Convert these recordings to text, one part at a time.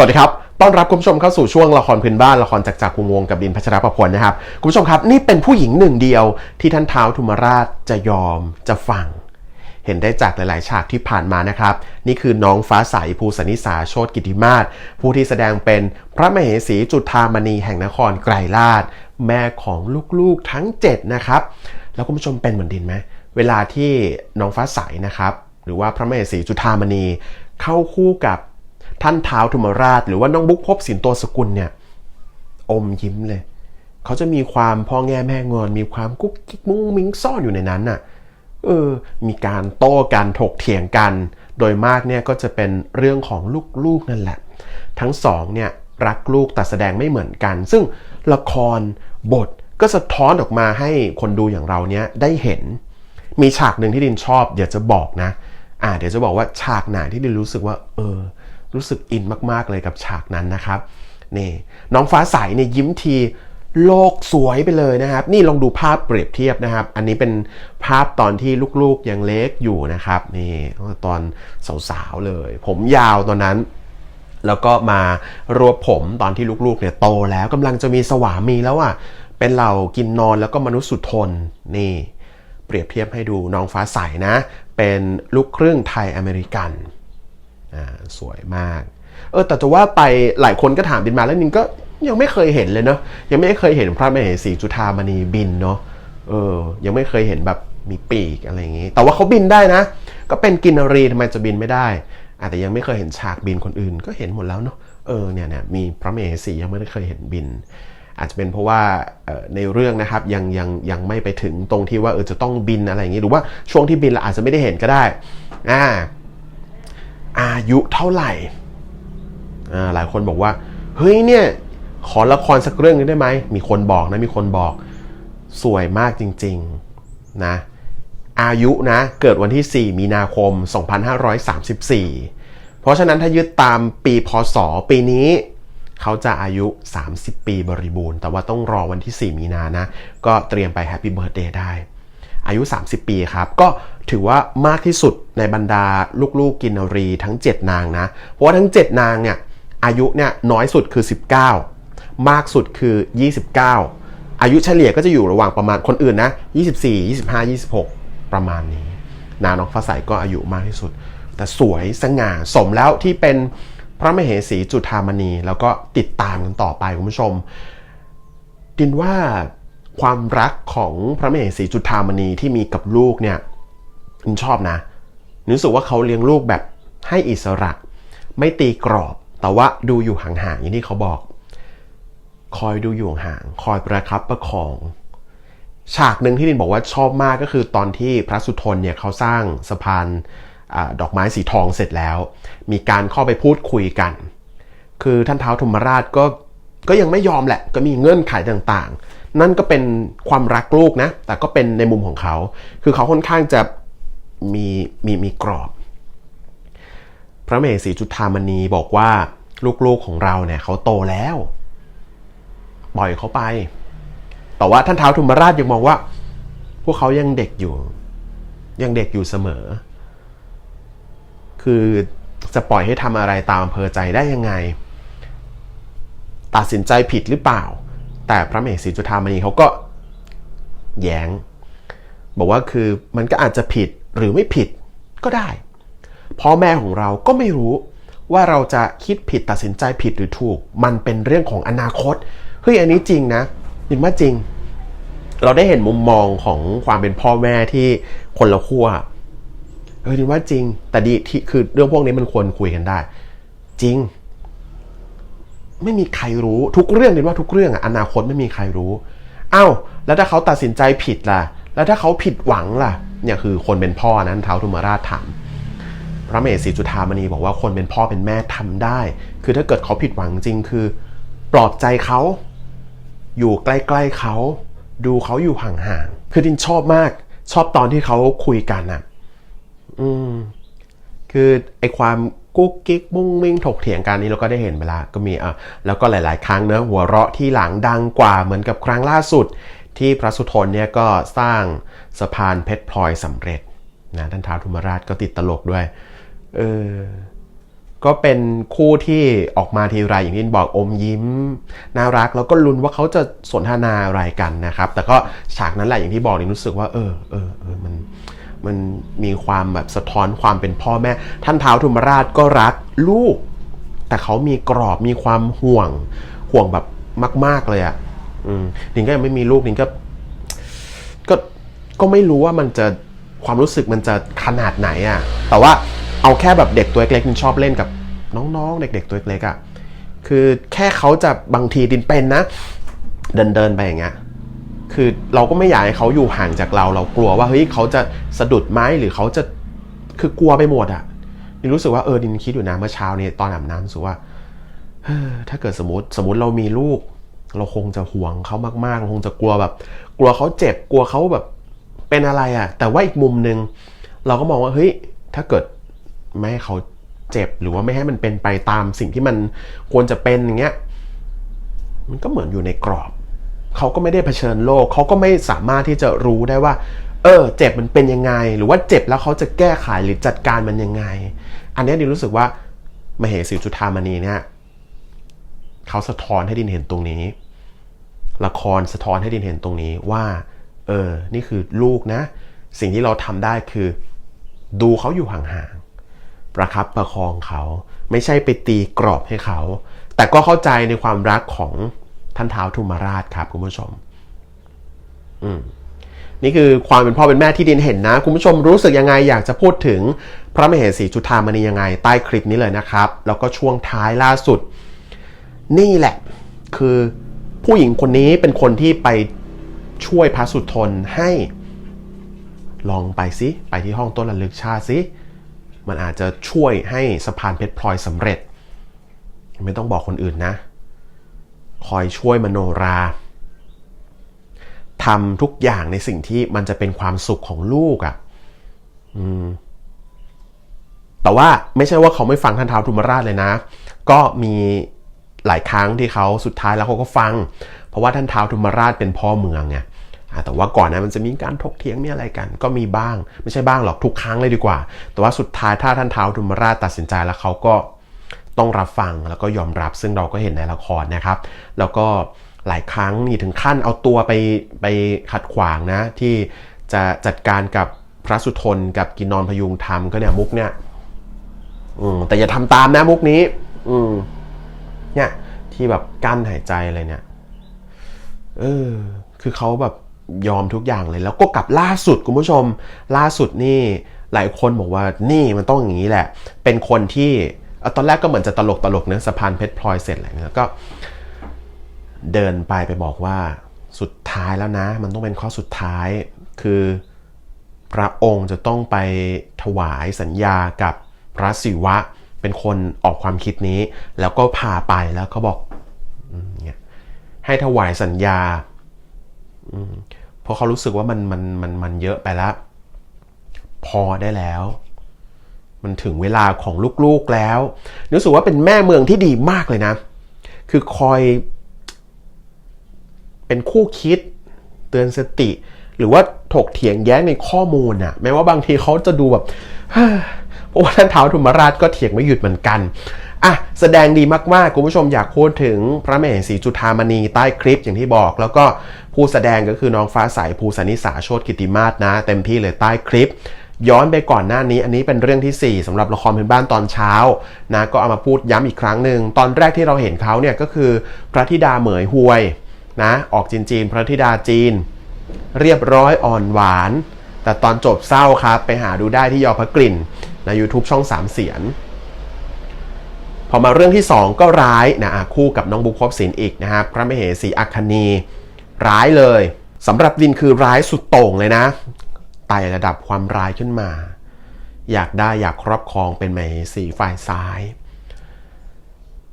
สวัสดีครับ ต้อนรับคุณผู้ชมเข้าสู่ช่วงละครพื้นบ้านละครจากจากวงวงกับดินพัชรประพลนะครับ คุณผู้ชมครับ นี่เป็นผู้หญิงหนึ่งเดียวที่ท่านเท้าวธุมราชจะยอมจะฟัง เห็นได้จากหลาย ๆ ฉากที่ผ่านมานะครับ นี่คือน้องฟ้าใสภูสนิสาโชติกิติมาศผู้ที่แสดงเป็นพระมเหสีจุฑามณีแห่งนครไกรลาดแม่ของลูก ๆ ทั้ง 7 นะครับ แล้วคุณผู้ชมเป็นเหมือนดินไหมเวลาที่น้องฟ้าใสนะครับ หรือว่าพระมเหสีจุฑามณีเข้าคู่กับ ท่านเท้าวธุมราช หรือว่าน้องบุ๊กพบสินโตสกุลเนี่ย อมยิ้มเลย เขาจะมีความพ่อแง่แม่งอน มีความกุ๊กกิ๊กมุ้งมิ้งซ่อนอยู่ในนั้นน่ะ เออ มีการโต้กันถกเถียงกัน โดยมากเนี่ยก็จะเป็นเรื่องของลูกๆนั่นแหละ ทั้งสองเนี่ยรักลูกแต่แสดงไม่เหมือนกัน ซึ่งละครบทก็สะท้อนออกมาให้คนดูอย่างเราเนี่ยได้เห็น มีฉากหนึ่งที่ดินชอบ เดี๋ยวจะบอกนะ อ่า เดี๋ยวจะบอกว่าฉากไหนที่ดินรู้สึกว่า เออ รู้สึกอินมากๆเลยกับฉากนั้นนะครับนี่น้องฟ้าใสเนี่ยยิ้มทีโลกสวยไปเลยนะครับ นี่ลองดูภาพเปรียบเทียบนะครับ อันนี้เป็นภาพตอนที่ลูกๆยังเล็กอยู่นะครับนี่ตอนสาวๆเลย ผมยาวตอนนั้น แล้วก็มารวบผมตอนที่ลูกๆเนี่ยโตแล้วกำลังจะมีสวามีแล้วอะเป็นเหล่ากินนอนแล้วก็มนุษย์สุดทนนี่ เปรียบเทียบให้ดูน้องฟ้าใสนะ เป็นลูกครึ่งไทยอเมริกัน อ่าสวยมาก เออแต่จะว่าไปหลายคนก็ถามบินมาแล้วนินก็ยังไม่เคยเห็นเลยเนาะยังไม่เคยเห็นพระมเหสีจุฑามณีบินเนาะเออ ยังไม่เคยเห็นแบบมีปีกอะไรอย่างงี้ แต่ว่าเขาบินได้นะ ก็เป็นกินรีทำไมจะบินไม่ได้อาจจะยังไม่เคยเห็นฉากบินคนอื่น ก็เห็นหมดแล้วเนาะเออเนี่ยเนี่ยมีพระมเหสียังไม่ได้เคยเห็นบิน อาจจะเป็นเพราะว่าในเรื่องนะครับยังยังยังไม่ไปถึงตรงที่ว่าเออจะต้องบินอะไรอย่างงี้หรือว่าช่วงที่บินเราอาจจะไม่ได้เห็นก็ได้อ่า อายุเท่าไหร่อ่าหลายคนบอกว่า เฮ้ยเนี่ย ขอละครสักเรื่องนึงได้ไหม มีคนบอกนะ มีคนบอก สวยมากจริงๆนะ อายุนะ เกิดวันที่ 4 มีนาคม 2534 เพราะฉะนั้นถ้ายึดตามปีพศ ปีนี้ เขาจะอายุ 30 ปีบริบูรณ์ แต่ว่าต้องรอวันที่ 4 มีนานะ ก็เตรียมไปแฮปปี้เบิร์ a เดย์ได้ อายุ 30 ปีครับ ก็ ถือว่ามากที่สุดในบรรดาลูกๆกินรีทั้ง 7 นางนะ เพราะว่าทั้ง 7 นางเนี่ยอายุเนี่ยน้อยสุดคือ 19 มากสุดคือ 29 อายุเฉลี่ยก็จะอยู่ระหว่างประมาณคนอื่นนะ24 25 26 ประมาณนี้นาน้องฟ้าใสก็อายุมากที่สุด แต่สวยสง่าสมแล้วที่เป็นพระมเหสีจุฑามณี แล้วก็ติดตามกันต่อไปคุณผู้ชม ดินว่าความรักของพระมเหสีจุฑามณีที่มีกับลูกเนี่ย ดินชอบนะรู้สึกว่าเขาเลี้ยงลูกแบบให้อิสระ ไม่ตีกรอบ แต่ว่าดูอยู่ห่างๆอย่างที่เขาบอก คอยดูอยู่ห่างคอยประครับประคอง ฉากหนึ่งที่ดินบอกว่าชอบมากก็คือตอนที่พระสุทนเนี่ยเขาสร้างสะพานอดอกไม้สีทองเสร็จแล้ว มีการเข้าไปพูดคุยกัน คือท่านเท้าธมราชก็ก็ยังไม่ยอมแหละ ก็มีเงื่อนไขต่างๆ นั่นก็เป็นความรักลูกนะ แต่ก็เป็นในมุมของเขา คือเขาค่อนข้างจะ มีมีมีกรอบ พระมเหสีจุฑามณีบอกว่าลูกๆของเราเนี่ยเขาโตแล้วปล่อยเขาไป แต่ว่าท่านเท้าวธมราชยังมองว่า พวกเขายังเด็กอยู่ ยังเด็กอยู่เสมอ คือจะปล่อยให้ทำอะไรตามอำเภอใจได้ยังไง ตัดสินใจผิดหรือเปล่า แต่พระมเหสีจุฑามณีเขาก็แย้ง บอกว่าคือมันก็อาจจะผิด หรือไม่ผิดก็ได้พ่อแม่ของเราก็ไม่รู้ว่าเราจะคิดผิดตัดสินใจผิดหรือถูก มันเป็นเรื่องของอนาคตเฮ้ยอันนี้จริงนะยินว่าจริง เราได้เห็นมุมมองของความเป็นพ่อแม่ที่คนละขั้วเออดินว่าจริง แต่ดีที่คือเรื่องพวกนี้มันควรคุยกันได้ จริง ไม่มีใครรู้ทุกเรื่องดินว่าทุกเรื่องอะอนาคตไม่มีใครรู้อ้าวแล้วถ้าเขาตัดสินใจผิดล่ะ แล้วถ้าเขาผิดหวังล่ะ เนี่ยคือคนเป็นพ่อนั้นเท้าธุมราชถามพระเมสสีจุฑามณีบอกว่าคนเป็นพ่อเป็นแม่ทำได้ คือถ้าเกิดเขาผิดหวังจริงคือ ปลอบใจเขาอยู่ใกล้ๆเขาดูเขาอยู่ห่างๆคือดินชอบมาก ชอบตอนที่เขาคุยกันน่ะ อืม คือไอความกุ๊กกิ๊กมุ้งมิ้งถกเถียงกันนี้เราก็ได้เห็นไปละก็มีอะแล้วก็หลาย ๆ ครั้งเนอะหัวเราะที่หลังดังกว่าเหมือนกับครั้งล่าสุด ที่พระสุทนเนี่ยก็สร้างสะพานเพชรพลอยสำเร็จนะท่านท้าวธุมราชก็ติดตลกด้วยเออก็เป็นคู่ที่ออกมาทีไรอย่างที่บอกอมยิ้ม น่ารักแล้วก็ลุ้นว่าเขาจะสนทนาอะไรกันนะครับ แต่ก็ฉากนั้นแหละอย่างที่บอกนี่รู้สึกว่า เออเออเออมันมันมีความแบบสะท้อนความเป็นพ่อแม่ ท่านท้าวธุมราชก็รักลูก แต่เขามีกรอบมีความห่วงห่วงแบบมาก ๆเลยอะ อืมนิงก็ยังไม่มีลูกนิงก็ ก็ก็ไม่รู้ว่ามันจะความรู้สึกมันจะขนาดไหนอะ่ะ แต่ว่าเอาแค่แบบเด็กตัวเล็กๆนินชอบเล่นกับ น้องๆ เด็ก ๆ ตัวเล็กๆอะ่ะคือแค่เขาจะบางทีดินเป็นนะ เดินเดินไปอย่างเงี้ยคือเราก็ไม่อยากให้เขาอยู่ห่างจากเรา เรากลัวว่าเฮ้ยเขาจะสะดุดไหมหรือเขาจะคือกลัวไปหมดอะ่ะดินรู้สึกว่าเออดินคิดอยู่นะเมื่อเช้านี้ตอนอาบน้ำรู้สึกว่าถ้าเกิดสมมติสมมติเรามีลูก เราคงจะห่วงเขามากๆเราคงจะกลัวแบบ กลัวเขาเจ็บกลัวเขาแบบเป็นอะไรอะ่ะ แต่ว่าอีกมุมหนึ่งเราก็มองว่าเฮ้ยถ้าเกิดไม่ให้เขาเจ็บหรือว่าไม่ให้มันเป็นไปตามสิ่งที่มันควรจะเป็นอย่างเงี้ยมันก็เหมือนอยู่ในกรอบ เขาก็ไม่ได้เผชิญโลก เขาก็ไม่สามารถที่จะรู้ได้ว่า เออ เจ็บมันเป็นยังไง หรือว่าเจ็บแล้วเขาจะแก้ไขหรือจัดการมันยังไง อันนี้ดิรู้สึกว่ามเหสีจุธามณีเนี่ย เขาสะท้อนให้ดินเห็นตรงนี้ ละครสะท้อนให้ดินเห็นตรงนี้ว่า เออ นี่คือลูกนะ สิ่งที่เราทำได้คือ ดูเขาอยู่ห่างๆ ประคับประคองเขา ไม่ใช่ไปตีกรอบให้เขา แต่ก็เข้าใจในความรักของท่านเท้าวทุมราชครับคุณผู้ชม อืมนี่คือความเป็นพ่อเป็นแม่ที่ดินเห็นนะ คุณผู้ชมรู้สึกยังไงอยากจะพูดถึงพระมเหสีจุฑามณียังไง ใต้คลิปนี้เลยนะครับ แล้วก็ช่วงท้ายล่าสุด นี่แหละ คือผู้หญิงคนนี้เป็นคนที่ไปช่วยพระสุทนให้ ลองไปสิไปที่ห้องต้นระลึกชาสิมันอาจจะช่วยให้สะพานเพชรพลอยสำเร็จ ไม่ต้องบอกคนอื่นนะ คอยช่วยมโนราทำทุกอย่างในสิ่งที่มันจะเป็นความสุขของลูกอะ่ะอืมแต่ว่าไม่ใช่ว่าเขาไม่ฟังท่านท้าวทุมราชเลยนะ ก็มี หลายครั้งที่เขาสุดท้ายแล้วเขาก็ฟัง เพราะว่าท่านท้าวทุมราชเป็นพ่อเมืองไงแต่ว่าก่อนนะมันจะมีการถกเถียงมีอะไรกัน ก็มีบ้าง ไม่ใช่บ้างหรอกทุกครั้งเลยดีกว่า แต่ว่าสุดท้ายถ้าท่านท้าวทุมราชตัดสินใจแล้วเขาก็ต้องรับฟังแล้วก็ยอมรับซึ่งเราก็เห็นในละครนะครับ แล้วก็หลายครั้งนี่ถึงขั้นเอาตัวไปไปขัดขวางนะ ที่จะจัดการกับพระสุทนกับกินนอนพยุงธรรมก็เนี่ยมุกเนี่ยอืมแต่อย่าทำตามนะมุกนี้ อืม เนี่ยที่แบบกั้นหายใจอะไรเนี่ย เออ คือเขาแบบยอมทุกอย่างเลย แล้วก็กลับล่าสุดคุณผู้ชม ล่าสุดนี่หลายคนบอกว่านี่มันต้องอย่างนี้แหละ เป็นคนที่ตอนแรกก็เหมือนจะตลกตลกเนื้อะสะพานเพชรพลอยเสร็จอะไรเนี่ยก็ เดินไปไปบอกว่าสุดท้ายแล้วนะ มันต้องเป็นข้อสุดท้ายคือ พระองค์จะต้องไปถวายสัญญากับพระศิวะ เป็นคนออกความคิดนี้ แล้วก็พาไปแล้วเขาบอกอให้ถวายสัญญาเพราะเขารู้สึกว่ามันมันมันมันเยอะไปแล้ว พอได้แล้ว มันถึงเวลาของลูกๆแล้วรู้สึกว่าเป็นแม่เมืองที่ดีมากเลยนะ คือคอย เป็นคู่คิด เตือนสติ หรือว่าถกเถียงแย้งในข้อมูลน่ะแม้ว่าบางทีเขาจะดูแบบ เพราะว่าท่านเท้าวธุมราชก็เถียงไม่หยุดเหมือนกันอะแสดงดีมากๆ คุณผู้ชมอยากพูดถึงพระแมเหสีจุฑามณีใต้คลิปอย่างที่บอก แล้วก็ผู้แสดงก็คือน้องฟ้าใสภูสนิสาโชติกิติมาศนะ เต็มที่เลยใต้คลิป ย้อนไปก่อนหน้านี้ อันนี้เป็นเรื่องที่ 4สำหรับละครพื้นบ้านตอนเช้านะก็เอามาพูดย้ำอีกครั้งหนึ่งตอนแรกที่เราเห็นเขาเนี่ยก็คือพระธิดาเหมยฮวยนะออกจีนจีนพระธิดาจีน เรียบร้อยอ่อนหวาน แต่ตอนจบเศร้าครับไปหาดูได้ที่ยอพระกลิ่น ใน YouTube ช่องสามเสียน พอมาเรื่องที่ 2 ก็ร้ายนะคู่กับน้องบุ๊คพบศิลป์อีกนะครับพระมเหสีอัคคณีร้ายเลยสำหรับดินคือร้ายสุดโต่งเลยนะไต่ระดับความร้ายขึ้นมา อยากได้อยากครอบครองเป็นมเหสีฝ่ายซ้าย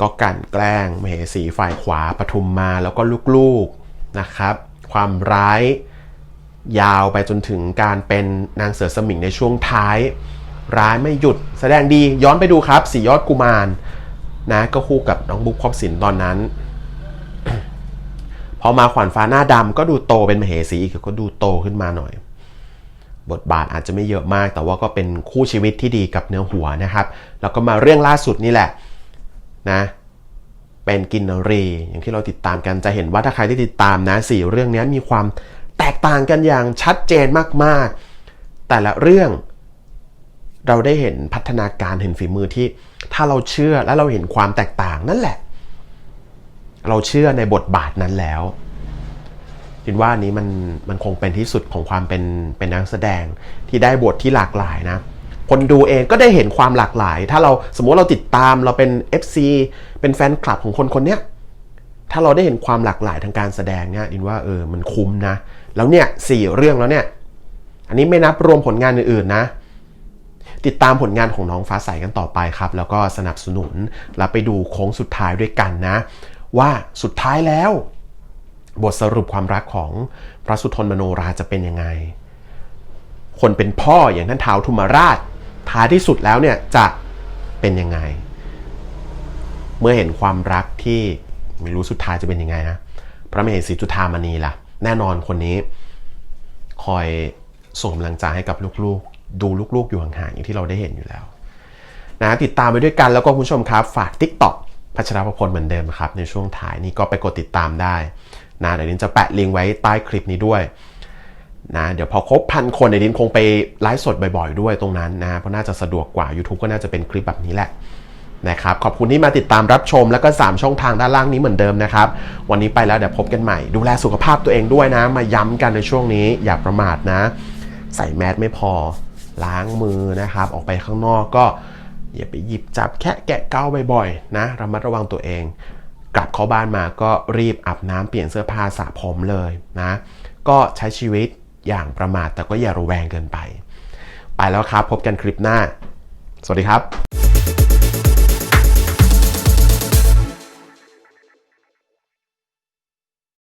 ก็กันแกล้งมเหสีฝ่ายขวาปทุมมาแล้วก็ลูกๆนะครับ ความร้ายยาวไปจนถึงการเป็นนางเสือสมิงในช่วงท้าย ร้ายไม่หยุด แสดงดีย้อนไปดูครับสียอดกุมารนะก็คู่กับน้องบุ๊คครอบสินตอนนั้น พอมาขวัญฟ้าหน้าดำก็ดูโตเป็นมเหสีอีกก็ดูโตขึ้นมาหน่อย บทบาทอาจจะไม่เยอะมาก แต่ว่าก็เป็นคู่ชีวิตที่ดีกับเนื้อหัวนะครับ แล้วก็มาเรื่องล่าสุดนี่แหละนะเป็นกินรีอย่างที่เราติดตามกันจะเห็นว่าถ้าใครที่ติดตามนะสี่เรื่องนี้มีความแตกต่างกันอย่างชัดเจนมากๆ แต่ละเรื่อง เราได้เห็นพัฒนาการเห็นฝีมือที่ถ้าเราเชื่อและเราเห็นความแตกต่างนั่นแหละ เราเชื่อในบทบาทนั้นแล้วคิดว่านนี้มันมันคงเป็นที่สุดของความเป็นเป็นนักแสดงที่ได้บทที่หลากหลายนะ คนดูเองก็ได้เห็นความหลากหลาย ถ้าเราสมมติเราติดตามเราเป็น FC เป็นแฟนคลับของคนคนเนี้ยถ้าเราได้เห็นความหลากหลายทางการแสดงเนี่ยดินว่าเออมันคุ้มนะ แล้วเนี่ยสี่เรื่องแล้วเนี่ย อันนี้ไม่นับรวมผลงานอื่นๆนะ ติดตามผลงานของน้องฟ้าใสกันต่อไปครับ แล้วก็สนับสนุนแล้วไปดูโค้งสุดท้ายด้วยกันนะ ว่าสุดท้ายแล้ว บทสรุปความรักของพระสุทนมโนราจะเป็นยังไง คนเป็นพ่ออย่างท่านท้าวทุมาราชท้ายที่สุดแล้วเนี่ยจะเป็นยังไง เมื่อเห็นความรักที่ไม่รู้สุดท้ายจะเป็นยังไงนะพระมเหสีจุธามณีล่ะ แน่นอนคนนี้ คอยส่งกำลังใจให้กับลูกๆ ดูลูกๆอยู่ห่างๆอย่างที่เราได้เห็นอยู่แล้วนะติดตามไปด้วยกันแล้วก็คุณผู้ชมครับ ฝาก TikTok พัชรพลเหมือนเดิมครับ ในช่วงท้ายนี้ก็ไปกดติดตามได้นะเดี๋ยวนี้จะแปะลิงก์ไว้ใต้คลิปนี้ด้วยนะเดี๋ยวพอครบพันคนเดี๋ยวนี้คงไปไลฟ์สดบ่อยๆ ด้วยตรงนั้นนะเพราะน่าจะสะดวกกว่า YouTube ก็น่าจะเป็นคลิปแบบนี้แหละนะครับขอบคุณที่มาติดตามรับชมแล้วก็ 3 ช่องทางด้านล่างนี้เหมือนเดิมนะครับวันนี้ไปแล้วเดี๋ยวพบกันใหม่ ดูแลสุขภาพตัวเองด้วยนะ มาย้ำกันในช่วงนี้อย่าประมาทนะ ใส่แมสไม่พอ ล้างมือนะครับ ออกไปข้างนอกก็อย่าไปหยิบจับแค่แกะเก้าบ่อยๆนะระมัดระวังตัวเอง กลับเข้าบ้านมาก็รีบอาบน้ำเปลี่ยนเสื้อผ้าสระผมเลยนะก็ใช้ชีวิตอย่างประมาทแต่ก็อย่าระแวงเกินไป ไปแล้วครับพบกันคลิปหน้า สวัสดีครับ